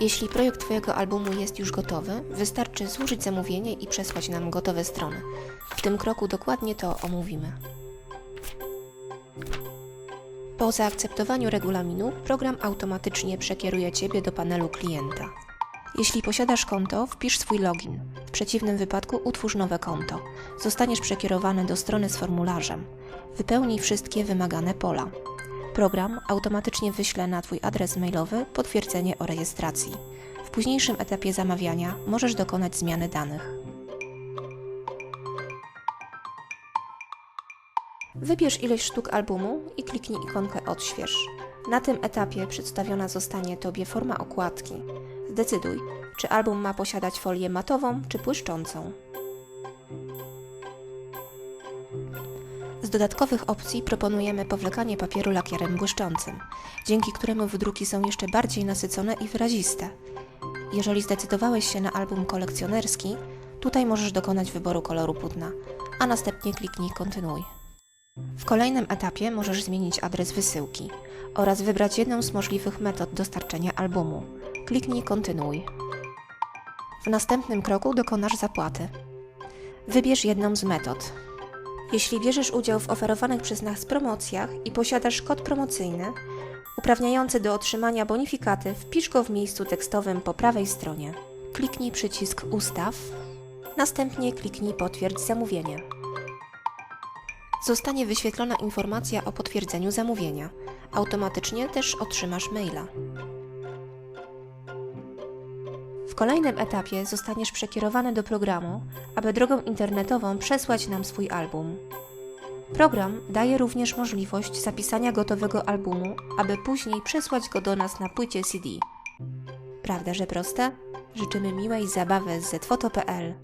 Jeśli projekt Twojego albumu jest już gotowy, wystarczy złożyć zamówienie i przesłać nam gotowe strony. W tym kroku dokładnie to omówimy. Po zaakceptowaniu regulaminu, program automatycznie przekieruje Ciebie do panelu klienta. Jeśli posiadasz konto, wpisz swój login. W przeciwnym wypadku utwórz nowe konto. Zostaniesz przekierowany do strony z formularzem. Wypełnij wszystkie wymagane pola. Program automatycznie wyśle na Twój adres mailowy potwierdzenie o rejestracji. W późniejszym etapie zamawiania możesz dokonać zmiany danych. Wybierz ilość sztuk albumu i kliknij ikonkę Odśwież. Na tym etapie przedstawiona zostanie Tobie forma okładki. Zdecyduj, czy album ma posiadać folię matową czy błyszczącą. Z dodatkowych opcji proponujemy powlekanie papieru lakierem błyszczącym, dzięki któremu wydruki są jeszcze bardziej nasycone i wyraziste. Jeżeli zdecydowałeś się na album kolekcjonerski, tutaj możesz dokonać wyboru koloru płótna, a następnie kliknij Kontynuuj. W kolejnym etapie możesz zmienić adres wysyłki oraz wybrać jedną z możliwych metod dostarczenia albumu. Kliknij Kontynuuj. W następnym kroku dokonasz zapłaty. Wybierz jedną z metod. Jeśli bierzesz udział w oferowanych przez nas promocjach i posiadasz kod promocyjny uprawniający do otrzymania bonifikaty, wpisz go w miejscu tekstowym po prawej stronie. Kliknij przycisk Ustaw, następnie kliknij Potwierdź zamówienie. Zostanie wyświetlona informacja o potwierdzeniu zamówienia. Automatycznie też otrzymasz maila. Kolejnym etapie zostaniesz przekierowany do programu, aby drogą internetową przesłać nam swój album. Program daje również możliwość zapisania gotowego albumu, aby później przesłać go do nas na płycie CD. Prawda, że proste? Życzymy miłej zabawy z zfoto.pl.